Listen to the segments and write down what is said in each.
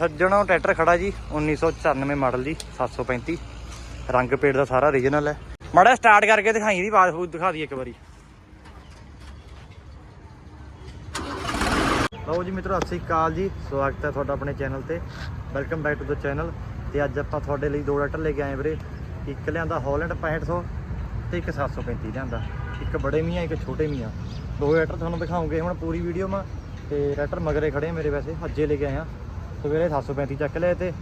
ਸੱਜਣੋ ਟਰੈਕਟਰ ਖੜਾ ਜੀ 1994 ਮਾਡਲ ਜੀ 735 ਰੰਗ ਪੇੜ ਦਾ ਸਾਰਾ ਰੀਜਨਲ ਹੈ। ਮਾੜਾ ਸਟਾਰਟ ਕਰਕੇ ਦਿਖਾਈ ਦੀ ਆਵਾਜ਼ ਫੂਜ ਦਿਖਾ ਦੀ ਇੱਕ ਵਾਰੀ। ਲਓ ਜੀ ਮਿੱਤਰੋ, ਸਤਿ ਸ਼੍ਰੀ ਅਕਾਲ ਜੀ। ਸਵਾਗਤ ਹੈ ਤੁਹਾਡਾ ਆਪਣੇ ਚੈਨਲ ਤੇ। Welcome back to the channel ਤੇ ਅੱਜ ਆਪਾਂ ਤੁਹਾਡੇ ਲਈ ਦੋ ਟਰੈਕਟਰ ਲੈ ਕੇ ਆਏ ਵੀਰੇ। ਇੱਕ ਲਿਆਂਦਾ ਹਾਲੈਂਡ 6500 ਤੇ ਇੱਕ 735 ਲਿਆਂਦਾ। ਇੱਕ ਬੜੇ ਮੀਆਂ ਇੱਕ ਛੋਟੇ ਮੀਆਂ ਦੋ ਟਰੈਕਟਰ ਤੁਹਾਨੂੰ ਦਿਖਾਉਂਗੇ ਹੁਣ ਪੂਰੀ ਵੀਡੀਓ ਮਾ ਤੇ ਟਰੈਕਟਰ ਮਗਰੇ ਖੜੇ ਮੇਰੇ ਵੈਸੇ, ਅੱਜੇ ਲੈ ਕੇ ਆਏ ਆ ਸਵੇਰੇ 735 ਚੱਕ ਲਏ ਤੇ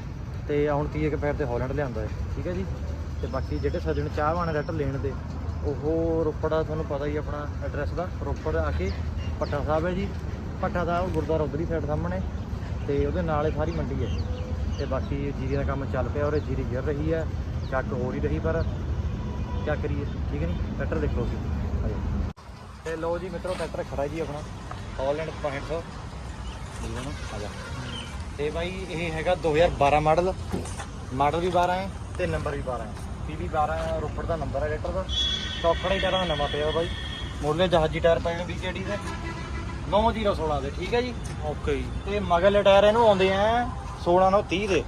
ਤੇ ਹੁਣ 30 ਕੁ ਪੈਰ ਤੇ ਹਾਲੈਂਡ ਲਿਆਂਦਾ ਹੈ। ਠੀਕ ਹੈ ਜੀ? ਤੇ ਬਾਕੀ ਜਿਹੜੇ ਸੱਜਣ ਚਾਹਵਾਨ ਟਰੈਕਟਰ ਲੈਣ ਦੇ, ਉਹ ਰੋਪੜ ਦਾ ਤੁਹਾਨੂੰ ਪਤਾ ਹੀ ਆਪਣਾ ਐਡਰੈਸ ਦਾ, ਰੋਪੜ ਆ ਕੇ ਭੱਟਾ ਸਾਹਿਬ ਹੈ ਜੀ। ਭੱਟਾ ਸਾਹਿਬ ਗੁਰਦੁਆਰਾ ਉਧਰਲੀ ਸਾਈਡ ਸਾਹਮਣੇ, ਤੇ ਉਹਦੇ ਨਾਲ ਹੀ ਸਾਰੀ ਮੰਡੀ ਹੈ। ਤੇ ਬਾਕੀ ਜੀਰੀ ਦਾ ਕੰਮ ਚੱਲ ਪਿਆ ਔਰ ਜੀਰੀ ਗਿਰ ਰਹੀ ਹੈ, ਚੱਕ ਹੋ ਨਹੀਂ ਰਹੀ, ਪਰ ਕੀ ਕਰੀਏ, ਠੀਕ ਹੈ ਨਹੀਂ ਟਰੈਕਟਰ ਦੇਖੋ ਤੁਸੀਂ। ਆ ਜਾਓ। ਤੇ ਲਓ ਜੀ ਮਿੱਤਰੋ ਟਰੈਕਟਰ ਖੜਾ ਜੀ ਆਪਣਾ। ਹਾਲੈਂਡ 6500 ਠੀਕ ਆ ਜਾ। ਤੇ ਬਾਈ ਇਹ ਹੈਗਾ 2012 ਮਾਡਲ। ਮਾਡਲ ਵੀ 12 ਹੈ ਤੇ ਨੰਬਰ ਵੀ 12 ਹੈ। ਪੀਵੀ 12 ਰੋਪੜ ਦਾ ਨੰਬਰ ਹੈ ਟਰੈਕਟਰ ਦਾ। ਚੌਕੜਾ ਹੀ ਟਾਇਰਾਂ ਦਾ ਨਵਾਂ ਪਿਆ ਬਾਈ। ਮੋਰਲੇ ਜਹਾਜੀ ਟਾਇਰ ਪਏ ਨੇ BKD ਦੇ। 9016 ਦੇ ਠੀਕ ਹੈ ਜੀ? ਓਕੇ ਜੀ। ਤੇ ਮਗਰਲੇ ਟਾਇਰ ਇਹਨੂੰ ਆਉਂਦੇ ਆ 16 ਨੂੰ 30 ਦੇ।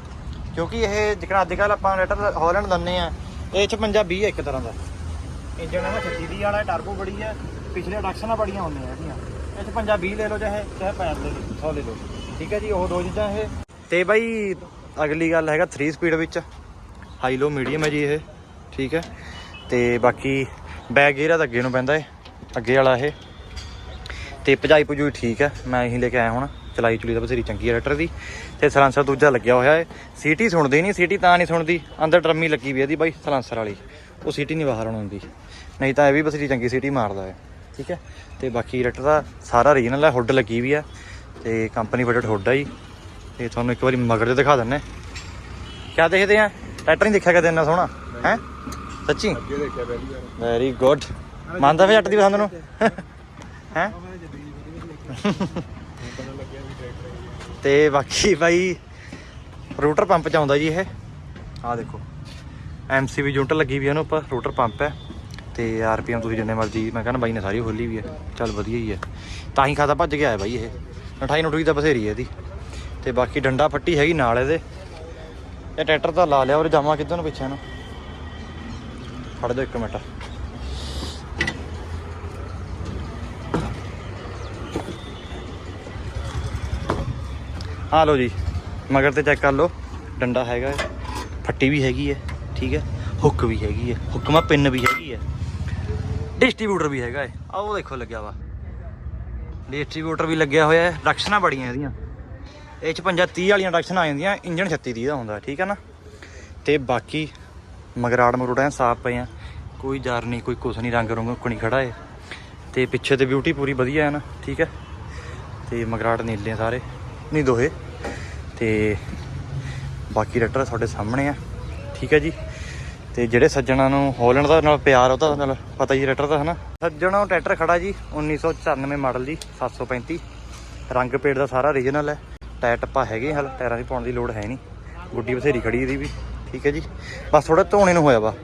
ਕਿਉਂਕਿ ਇਹ ਜਿਹੜਾ ਅੱਜ ਕੱਲ ਆਪਾਂ ਰੇਟਰ ਹਾਲੈਂਡ ਦੰਨੇ ਆ ਇਹ 56 20 ਇੱਕ ਤਰ੍ਹਾਂ ਦਾ। ਇੰਜਨ ਹੈ 36 ਦੀ ਵਾਲਾ ਟਰਬੋ ਬੜੀ ਹੈ। ਪਿਛਲੇ ਡਕਸ਼ਨਾਂ ਬੜੀਆਂ ਹੁੰਦੀਆਂ ਇਹਦੀਆਂ ਇਹ 56 20 ਲੈ ਲਓ ਚਾਹੇ ਚਾਹੇ 65 ਲੈ ਲਓ 100 ਲੈ ਲਓ। ਠੀਕ ਹੈ ਜੀ, ਉਹ ਦੋ ਚੀਜ਼ਾਂ ਇਹ। ਤੇ ਬਾਈ, ਅਗਲੀ ਗੱਲ ਹੈਗਾ 3 ਸਪੀਡ ਵਿੱਚ। ਹਾਈ ਲੋ ਮੀਡੀਅਮ ਹੈ ਜੀ ਇਹ। ਠੀਕ ਹੈ। ਤੇ ਬਾਕੀ ਬੈਕ ਗੇਅਰ ਦਾ ਅੱਗੇ ਨੂੰ ਪੈਂਦਾ ਏ ਅੱਗੇ ਵਾਲਾ ਇਹ। ਤੇ ਭਜਾਈ ਭਜੂਈ ਠੀਕ ਹੈ। ਮੈਂ ਇਹੀ ਲੈ ਕੇ ਆਇਆ ਹੁਣ, ਚਲਾਈ ਚੁਲੀ ਦਾ ਬਥੇਰੀ ਚੰਗੀ ਹੈ ਰੈਟਰ ਦੀ। ਤੇ ਸਲਾਂਸਰ ਦੂਜਾ ਲੱਗਿਆ ਹੋਇਆ ਹੈ ਸੀਟੀ ਸੁਣਦੀ ਨਹੀਂ, ਸੀਟੀ ਤਾਂ ਨਹੀਂ ਸੁਣਦੀ। ਅੰਦਰ ਡਰਮੀ ਲੱਗੀ ਵੀ ਇਹਦੀ ਬਾਈ ਸਲਾਂਸਰ ਵਾਲੀ। ਉਹ ਸੀਟੀ ਨਹੀਂ ਬਾਹਰ ਆਉਣ ਆਉਂਦੀ ਨਹੀਂ ਤਾਂ ਇਹ ਵੀ ਬਥੇਰੀ ਚੰਗੀ ਸੀਟੀ ਮਾਰਦਾ ਹੈ ਠੀਕ ਹੈ? ਤੇ ਬਾਕੀ ਰੈਟਰ ਦਾ ਸਾਰਾ ਰੀਜਨਲ ਹੈ ਹੁੱਡ ਲੱਗੀ ਵੀ ਹੈ ਤੇ ਕੰਪਨੀ ਫਿਟਡ ਹੁੱਡ ਹੈ ਜੀ। ਤੇ ਤੁਹਾਨੂੰ ਇੱਕ ਵਾਰੀ ਮਗਰ ਦੇ ਦਿਖਾ ਦਿੰਨੇ। ਕਿਆ ਦੇਖਦੇ ਆ? ਟਰੈਕਟਰ ਨਹੀਂ ਦੇਖਿਆ ਕਦੇ ਇੰਨਾ ਸੋਹਣਾ? ਹੈ? ਸੱਚੀ? ਅੱਗੇ ਦੇਖਿਆ ਪਹਿਲੀ ਵਾਰ। ਵੈਰੀ ਗੁੱਡ ਮੰਨਦਾ ਫੇ ਜੱਟ ਦੀ ਪਸੰਦ ਨੂੰ? ਹੈ? ਵੀ ਤੇ ਬਾਕੀ ਬਾਈ ਰੂਟਰ ਪੰਪ ਚ ਆਉਂਦਾ ਜੀ ਇਹ। ਆਹ ਦੇਖੋ। ਐਮਸੀਬੀ ਯੂਨਿਟ ਲੱਗੀ ਵੀ ਹੈ ਉਹਨੂੰ ਉੱਪਰ ਰੂਟਰ ਪੰਪ ਹੈ। ਤੇ ਆਰਪੀਐਮ ਤੁਸੀਂ ਜਿੰਨੇ ਮਰਜ਼ੀ, ਮੈਂ ਕਹਿੰਦਾ ਬਾਈ ਨੇ ਸਾਰੀ ਖੋਲੀ ਵੀ ਹੈ। ਚੱਲ ਵਧੀਆ ਹੀ ਹੈ। ਤਾਂ ਹੀ ਖਾਤਾ ਭੱਜ ਕੇ ਆਇਆ ਬਾਈ ਇਹ। 28 ਨੁਟਰੀ ਤਾਂ ਬਥੇਰੀ ਹੈ ਇਹਦੀ। ਤੇ ਬਾਕੀ ਡੰਡਾ ਫੱਟੀ ਹੈਗੀ ਨਾਲ ਇਹਦੇ। ਇਹ ਟਰੈਕਟਰ ਤਾਂ ਲਾ ਲਿਆ ਔਰ ਜਾਵਾਂ ਕਿੱਧਰ ਨੂੰ ਪਿੱਛੇ ਨੂੰ। ਫੜ ਦਿਓ ਇੱਕ ਮਿੰਟ। ਆ ਲਓ ਜੀ, ਮਗਰ ਤੇ ਚੈੱਕ ਕਰ ਲਓ, ਡੰਡਾ ਹੈਗਾ ਫੱਟੀ ਵੀ ਹੈਗੀ ਹੈ, ਠੀਕ ਹੈ। ਹੁੱਕ ਵੀ ਹੈਗੀ ਹੈ, ਹੁੱਕ ਮਾ ਪਿੰਨ ਵੀ ਹੈਗੀ ਹੈ। ਡਿਸਟ੍ਰੀਬਿਊਟਰ ਵੀ ਹੈਗਾ ਏ ਆ ਉਹ ਦੇਖੋ ਲੱਗਿਆ ਵਾ। ਡਿਸਟ੍ਰੀਬਿਊਟਰ ਵੀ ਲੱਗਿਆ ਹੋਇਆ ਹੈ। ਡਕਸ਼ਨਾਂ ਬੜੀਆਂ ਇਹਦੀਆਂ। ਇਹ 'ਚ 50 30 ਵਾਲੀਆਂ ਡਕਸ਼ਨਾਂ ਆ ਜਾਂਦੀਆਂ। ਇੰਜਨ 36 30 ਦਾ ਹੁੰਦਾ, ਠੀਕ ਹੈ ਨਾ? ਤੇ ਬਾਕੀ ਮਗਰਾੜ ਮਰੂੜ ਸਾਫ਼ ਪਏ ਆ। ਕੋਈ ਜਰ ਨਹੀਂ, ਕੋਈ ਕੁਛ ਨਹੀਂ, ਰੰਗ ਰੰਗ ਕੋਣੀ ਖੜਾ ਹੈ ਤੇ ਪਿੱਛੇ ਤੇ ਬਿਊਟੀ ਪੂਰੀ ਵਧੀਆ ਹੈ ਨਾ, ਠੀਕ ਹੈ ਤੇ ਮਗਰਾੜ ਨੀਲੇ ਸਾਰੇ, ਨਹੀਂ ਦੋਹੇ। ਤੇ ਬਾਕੀ ਰੈਟਰ ਤੁਹਾਡੇ ਸਾਹਮਣੇ ਆ, ਠੀਕ ਹੈ ਜੀ? ਤੇ ਜਿਹੜੇ ਸੱਜਣਾ ਨੂੰ ਹਾਲੈਂਡ ਦਾ ਨਾਲ ਪਿਆਰ ਉਹਦਾ ਨਾਲ ਪਤਾ ਹੀ ਟਰੈਕਟਰ ਦਾ, ਹਨਾ? ਸੱਜਣਾ ਟਰੈਕਟਰ ਖੜਾ ਜੀ 1994 ਮਾਡਲ ਜੀ 735 ਰੰਗ ਪੇੜ ਦਾ ਸਾਰਾ ਰੀਜਨਲ ਹੈ। ਟਾਇਰ ਟੱਪਾ ਹੈਗੇ ਹਲ, ਟਾਇਰਾਂ ਦੀ ਪਾਉਣ ਦੀ ਲੋੜ ਹੈ ਨਹੀਂ। ਗੁੱਡੀ ਬਥੇਰੀ ਖੜੀ ਇਹਦੀ ਵੀ, ਠੀਕ ਹੈ ਜੀ। ਬਸ ਥੋੜਾ ਧੋਣੇ ਨੂੰ ਹੋਇਆ ਵਾ।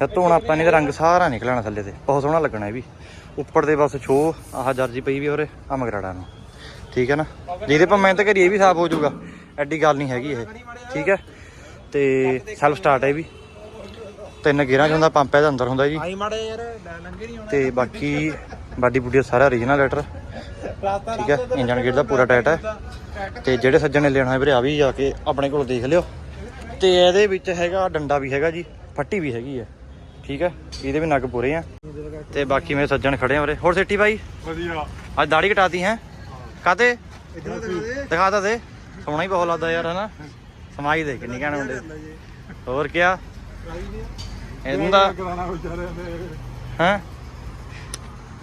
ਤੇ ਧੋਣਾ ਆਪਾਂ ਨੇ ਤੇ ਰੰਗ ਸਾਰਾ ਨਿਕਲਣਾ ਥੱਲੇ ਤੇ। ਬਹੁਤ ਸੋਹਣਾ ਲੱਗਣਾ ਇਹ ਵੀ। ਉੱਪਰ ਦੇ ਬਸ ਛੋ ਆਹ ਜਰਜੀ ਪਈ ਵੀ ਉਹਰੇ ਆ ਮਗਰਾੜਾ ਨੂੰ। ਠੀਕ ਹੈ ਨਾ? ਜਿਹਦੇ ਪਰ ਮਿਹਨਤ ਕਰੀ ਇਹ ਵੀ ਸਾਫ਼ ਹੋ ਜਾਊਗਾ। ਐਡੀ ਗੱਲ ਨਹੀਂ ਹੈਗੀ ਇਹ। ਠੀਕ ਹੈ? ਤੇ ਸੈਲਫ ਸਟਾਰਟ ਹੈ ਇਹ ਵੀ। ਤਿੰਨ ਗੇਅਰਾਂ 'ਚ ਹੁੰਦਾ ਪੰਪ ਇਹਦੇ ਅੰਦਰ ਹੁੰਦਾ ਜੀ। ਆਈ ਮਾੜੇ ਯਾਰ ਲੰਗੇ ਨਹੀਂ ਤੇ ਬਾਕੀ ਬਾਡੀ ਬੁੱਡੀ ਸਾਰਾ ਓਰੀਜਨਲ ਲੈਟਰ ਠੀਕ ਹੈ ਇੰਜਨ ਗੇਅਰ ਦਾ ਪੂਰਾ ਟਾਈਟ ਹੈ। ਤੇ ਜਿਹੜੇ ਸੱਜਣ ਨੇ ਲੈਣਾ ਹੈ ਵੀਰੇ ਆ ਵੀ ਜਾ ਕੇ ਆਪਣੇ ਕੋਲ ਦੇਖ ਲਿਓ। ਤੇ ਇਹਦੇ ਵਿੱਚ ਹੈਗਾ ਡੰਡਾ ਵੀ ਹੈਗਾ ਜੀ ਫੱਟੀ ਵੀ ਹੈਗੀ ਹੈ। ਠੀਕ ਹੈ ਇਹਦੇ ਵੀ ਨਗ ਪੂਰੇ ਆ। ਤੇ ਬਾਕੀ ਮੇਰੇ ਸੱਜਣ ਖੜੇ ਆ ਵੀਰੇ। ਹੋਰ ਸੇਠੀ ਬਾਈ? ਵਧੀਆ। ਅੱਜ ਦਾੜੀ ਕਟਾਤੀ ਹੈ? ਕਾਤੇ ਦਿਖਾ ਤਾ ਦੇ। ਸੋਹਣਾ ਹੀ ਬਹੁਤ ਲੱਗਦਾ ਯਾਰ ਹਨਾ? ਸਮਾਈ ਦੇ ਕਿੰਨੀ ਕਹਿਣ ਮੁੰਡੇ ਹੋਰ ਕਿਆ? ਇਹਨੂੰ ਦਾ ਕਰਾਣਾ ਹੈ?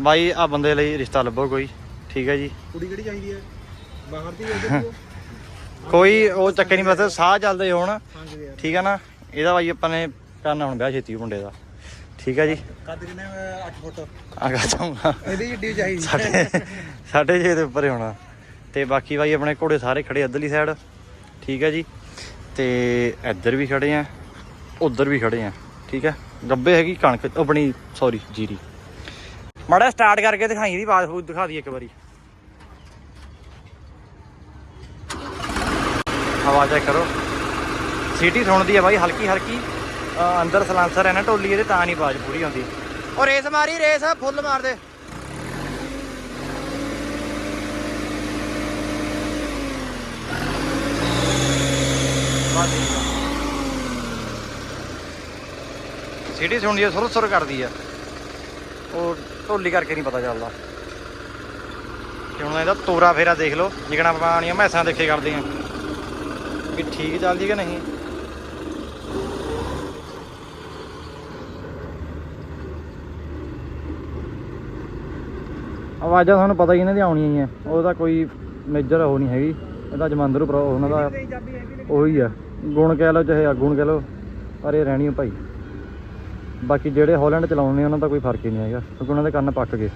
ਬਾਈ ਆ ਬੰਦੇ ਲਈ ਰਿਸ਼ਤਾ ਲੱਭੋ ਕੋਈ। ਠੀਕ ਹੈ ਜੀ। ਕੁੜੀ ਕਿਹੜੀ ਚਾਹੀਦੀ ਹੈ? ਬਾਹਰ ਦੀ ਉਧਰ ਕੋਈ ਉਹ ਚੱਕੇ ਨਹੀਂ ਬਸ ਸਾਹ ਚੱਲਦੇ ਹੋਣ। ਠੀਕ ਹੈ ਨਾ? ਇਹਦਾ ਬਾਈ ਆਪਾਂ ਨੇ ਕਰਨਾ ਹੁਣ ਵਿਆਹ ਛੇਤੀ ਮੁੰਡੇ ਦਾ। ਠੀਕ ਹੈ ਜੀ। ਕਾਦਰੀ ਨੇ 8 ਫੁੱਟ। ਆਗਾ ਚਾਹੂੰਗਾ ਇਹਦੀ ਏਡੀ ਚਾਹੀਦੀ ਸਾਡੇ ਸਾਡੇ ਛੇ ਦੇ ਉੱਪਰ ਹੀ ਹੋਣਾ। ਤੇ ਬਾਕੀ ਬਾਈ ਆਪਣੇ ਘੋੜੇ ਸਾਰੇ ਖੜੇ ਇੱਧਰਲੀ ਸਾਈਡ ਠੀਕ ਹੈ ਜੀ। ਤੇ ਇੱਧਰ ਵੀ ਖੜੇ ਆ ਉੱਧਰ ਵੀ ਖੜੇ ਆ। ਠੀਕ ਹੈ? ਗੱਬੇ ਹੈਗੀ ਕਣਕ ਆਪਣੀ ਸੌਰੀ ਜੀਰੀ। ਮਾੜਾ ਸਟਾਰਟ ਕਰਕੇ ਦਿਖਾਈ ਦੀ ਆਵਾਜ਼ ਫੂਜ ਦਿਖਾ ਦੀ ਇੱਕ ਵਾਰੀ। ਹਵਾ ਚੈੱਕ ਕਰੋ। ਸੀਟੀ ਸੁਣਦੀ ਹੈ ਬਾਈ, ਹਲਕੀ ਹਲਕੀ। ਅੰਦਰ ਸਲਾਂਸਰ ਹੈ ਨਾ ਢੋਲੀ ਇਹਦੇ ਤਾਂ ਨਹੀਂ ਆਵਾਜ਼ ਪੂਰੀ ਆਉਂਦੀ। ਉਹ ਰੇਸ ਮਾਰੀ, ਰੇਸ, ਫੁੱਲ ਮਾਰ ਦੇ। ਬਸ ਠੀਕ ਆ। ਸੀਟੀ ਸੁਣਦੀ ਆ ਸੁਰ ਸੁਰ ਕਰਦੀ ਆ। ਉਹ ਢੋਲੀ ਕਰਕੇ ਨਹੀਂ ਪਤਾ ਚੱਲਦਾ। ਤੇ ਹੁਣ ਇਹਦਾ ਤੋਰਾ ਫੇਰਾ ਦੇਖ ਲਓ ਜਿਕਣਾ ਪਾਣੀਆਂ ਮੈਸਾਂ ਦੇਖੇ ਕਰਦੇ ਆ ਵੀ ਠੀਕ ਚੱਲਦੀ ਕਿ ਨਹੀਂ? ਆਵਾਜ਼ਾਂ ਤੁਹਾਨੂੰ ਪਤਾ ਹੀ ਇਹਨਾਂ ਦੀਆਂ ਆਉਣੀਆਂ ਹੀ ਆ। ਉਹਦਾ ਕੋਈ ਮੇਜਰ ਉਹ ਨਹੀਂ ਹੈਗੀ। ਇਹਦਾ ਜਮੰਦਰੂ ਪ੍ਰੋ ਉਹਨਾਂ ਦਾ ਉਹੀ ਆ। ਗੁਣ ਕਹਿ ਲਓ ਚਾਹੇ ਅਗੁਣ ਕਹਿ ਲਓ ਪਰ ਇਹ ਰਹਿਣੀ ਭਾਈ। ਬਾਕੀ ਜਿਹੜੇ ਹਾਲੈਂਡ ਚਲਾਉਂਦੇ ਆ, ਉਹਨਾਂ ਦਾ ਕੋਈ ਫ਼ਰਕ ਹੀ ਨਹੀਂ ਹੈਗਾ, ਕਿਉਂਕਿ ਉਹਨਾਂ ਦੇ ਕੰਨ ਪੱਕ ਗਏ।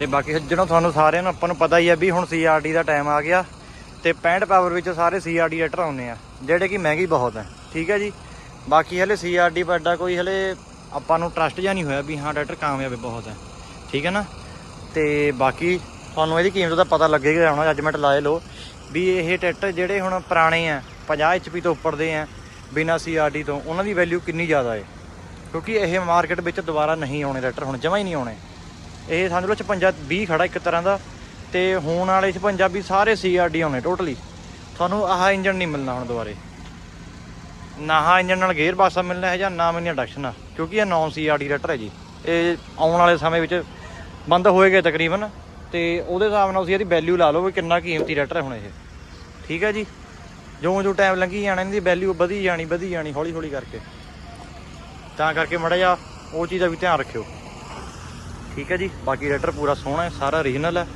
ਤੇ ਬਾਕੀ ਸੱਜਣੋ ਤੁਹਾਨੂੰ ਸਾਰਿਆਂ ਨੂੰ ਆਪਾਂ ਨੂੰ ਪਤਾ ਹੀ ਹੈ ਵੀ ਹੁਣ ਸੀਆਰਡੀ ਦਾ ਟਾਈਮ ਆ ਗਿਆ, ਤੇ 65 ਪਾਵਰ ਵਿੱਚ ਸਾਰੇ ਸੀਆਰਡੀ ਰੈਟਰ ਆਉਂਦੇ ਆ, ਜਿਹੜੇ ਕਿ ਮਹਿੰਗੀ ਬਹੁਤ ਹੈ ਠੀਕ ਹੈ ਜੀ? ਬਾਕੀ ਹਲੇ ਸੀਆਰਡੀ ਪਰ ਐਡਾ ਕੋਈ ਹਲੇ ਆਪਾਂ ਨੂੰ ਟਰਸਟ ਜਾਂ ਨਹੀਂ ਹੋਇਆ ਵੀ ਹਾਂ ਰੈਟਰ ਕਾਮਯਾਬ ਬਹੁਤ ਹੈ ਠੀਕ ਹੈ ਨਾ? ਤੇ ਬਾਕੀ ਤੁਹਾਨੂੰ ਇਹਦੀ ਕੀਮਤ ਦਾ ਪਤਾ ਲੱਗੇਗਾ, ਹੁਣ ਜੱਜਮੈਂਟ ਲਾਏ ਲਓ, ਵੀ ਇਹ ਟਰੈਕਟਰ ਜਿਹੜੇ ਹੁਣ ਪੁਰਾਣੇ ਆ 50 ਐਚਪੀ ਤੋਂ ਉੱਪਰ ਦੇ ਆ ਬਿਨਾ ਸੀਆਰਡੀ ਤੋਂ, ਉਹਨਾਂ ਦੀ ਵੈਲਿਊ ਕਿੰਨੀ ਜ਼ਿਆਦਾ ਹੈ ਕਿਉਂਕਿ ਇਹ ਮਾਰਕੀਟ ਵਿੱਚ ਦੁਬਾਰਾ ਨਹੀਂ ਆਉਣੇ ਰੈਟਰ ਹੁਣ ਜਮਾ ਹੀ ਨਹੀਂ ਆਉਣੇ। ਇਹ ਸਮਝ ਲਓ 56 20 ਖੜਾ ਇੱਕ ਤਰ੍ਹਾਂ ਦਾ, ਤੇ ਹੋਣ ਵਾਲੇ 56 ਵੀ ਸਾਰੇ ਸੀਆਰਡੀ ਆਉਣੇ ਟੋਟਲੀ ਤੁਹਾਨੂੰ ਆਹ ਇੰਜਨ ਨਹੀਂ ਮਿਲਣਾ ਹੁਣ ਦੁਬਾਰੇ। ਨਾ ਆਹ ਇੰਜਨ ਨਾਲ ਗੇਅਰ ਬਾਕਸ ਮਿਲਣਾ ਹੈ ਜਾਂ ਨਾ ਮੈਨੂੰ ਇੰਡਕਸ਼ਨ ਆ, ਕਿਉਂਕਿ ਇਹ ਨੌਨ ਸੀਆਰਡੀ ਰੈਟਰ ਹੈ ਜੀ। ਇਹ ਆਉਣ ਵਾਲੇ ਸਮੇਂ ਵਿੱਚ ਬੰਦ ਹੋਏਗਾ ਤਕਰੀਬਨ, ਤੇ ਉਹਦੇ ਹਿਸਾਬ ਨਾਲ ਤੁਸੀਂ ਇਹਦੀ ਵੈਲਿਊ ਲਾ ਲਓ ਵੀ ਕਿੰਨਾ ਕੀਮਤੀ ਰੈਟਰ ਹੁਣ ਇਹ। ਠੀਕ ਹੈ ਜੀ? ਜਿਉਂ ਜਿਉਂ ਟਾਈਮ ਲੰਘੀ ਜਾਣਾ ਇਹਦੀ ਵੈਲਿਊ ਵਧੀ ਜਾਣੀ ਵਧੀ ਜਾਣੀ ਹੌਲੀ ਹੌਲੀ ਕਰਕੇ। ਤਾਂ ਕਰਕੇ ਮੜਾ ਜਾ ਉਹ ਚੀਜ਼ ਦਾ ਵੀ ਧਿਆਨ ਰੱਖਿਓ। ਠੀਕ ਹੈ ਜੀ, ਬਾਕੀ ਰੈਟਰ ਪੂਰਾ ਸੋਹਣਾ ਹੈ, ਸਾਰਾ ਓਰੀਜਨਲ ਹੈ।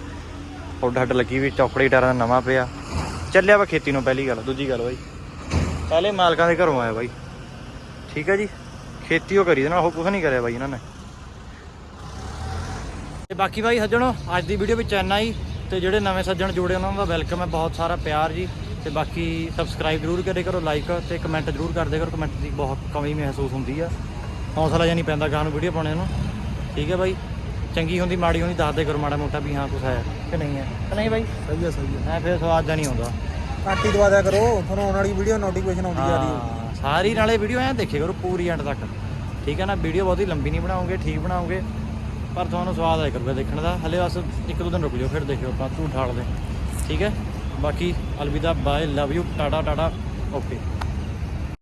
ਹੁੱਡ ਹੱਡ ਲੱਗੀ ਵੀ ਚੌਕੜੀ ਟਾਇਰਾਂ ਦਾ ਨਵਾਂ ਪਿਆ। ਚੱਲਿਆ ਵਾ ਖੇਤੀ ਨੂੰ ਪਹਿਲੀ ਗੱਲ, ਦੂਜੀ ਗੱਲ ਬਾਈ। ਪਹਿਲੇ ਮਾਲਕਾਂ ਦੇ ਘਰੋਂ ਆਇਆ ਬਾਈ। ਠੀਕ ਹੈ ਜੀ, ਖੇਤੀ ਉਹ ਕਰੀ ਦੇ ਨਾਲ ਉਹ ਕੁਝ ਨਹੀਂ ਕਰਿਆ ਬਾਈ ਇਹਨਾਂ ਨੇ। ਤੇ ਬਾਕੀ ਬਾਈ ਸੱਜਣੋ, ਅੱਜ ਦੀ ਵੀਡੀਓ ਵਿੱਚ ਇੰਨਾ ਹੀ। ਤੇ ਜਿਹੜੇ ਨਵੇਂ ਸੱਜਣ ਜੁੜੇ, ਉਹਨਾਂ ਦਾ ਵੈਲਕਮ ਹੈ, ਬਹੁਤ ਸਾਰਾ ਪਿਆਰ ਜੀ। ਤੇ ਬਾਕੀ ਸਬਸਕ੍ਰਾਈਬ ਜ਼ਰੂਰ ਕਰੇ ਕਰੋ ਲਾਈਕ ਤੇ ਕਮੈਂਟ ਜ਼ਰੂਰ ਕਰਦੇ ਕਰੋ। ਕਮੈਂਟ ਦੀ ਬਹੁਤ ਕਮੀ ਮਹਿਸੂਸ ਹੁੰਦੀ ਆ। ਹੌਸਲਾ ਜਿਹਾ ਨਹੀਂ ਪੈਂਦਾ ਗਾਂ ਨੂੰ ਵੀਡੀਓ ਪਾਉਣੇ ਨੂੰ। ਠੀਕ ਹੈ ਬਾਈ? ਚੰਗੀ ਹੁੰਦੀ ਮਾੜੀ ਹੁੰਦੀ ਦੱਸ ਦੇ ਕਰੋ ਮਾੜਾ ਮੋਟਾ ਵੀ ਹਾਂ ਕੁਛ ਹੈ ਕਿ ਨਹੀਂ ਹੈ। ਨਹੀਂ ਬਾਈ? ਸਹੀ ਹੈ ਸਹੀ ਹੈ ਐ ਫਿਰ ਸਵਾਦ ਦਾ ਨਹੀਂ ਆਉਂਦਾ। ਹੀ ਦਵਾ ਦਿਆ ਕਰੋ ਤੁਹਾਨੂੰ ਆਉਣ ਵਾਲੀ ਵੀਡੀਓ ਨੋਟੀਫਿਕੇਸ਼ਨ ਆਉਂਦੀ ਜਾ ਰਹੀ ਹਾਂ, ਸਾਰੀ ਨਾਲੇ ਵੀਡੀਓ ਐ ਦੇਖੇ ਕਰੋ ਪੂਰੀ ਐਂਡ ਤੱਕ। ਠੀਕ ਹੈ ਨਾ ਵੀਡੀਓ ਬਹੁਤੀ ਲੰਬੀ ਨਹੀਂ ਬਣਾਉਂਗੇ ਠੀਕ ਬਣਾਉਂਗੇ ਪਰ ਤੁਹਾਨੂੰ ਸਵਾਦ ਆਇਆ ਕਰੂਗਾ ਦੇਖਣ ਦਾ। ਹਲੇ ਬਸ ਇੱਕ ਦੋ ਦਿਨ ਰੁਕ ਜਾਓ ਫਿਰ ਦੇਖਿਓ ਆਪਾਂ ਝੂਠ ਠਾਲਦੇ ਠੀਕ ਹੈ? ਬਾਕੀ ਅਲਵਿਦਾ bye love you tata tata okay.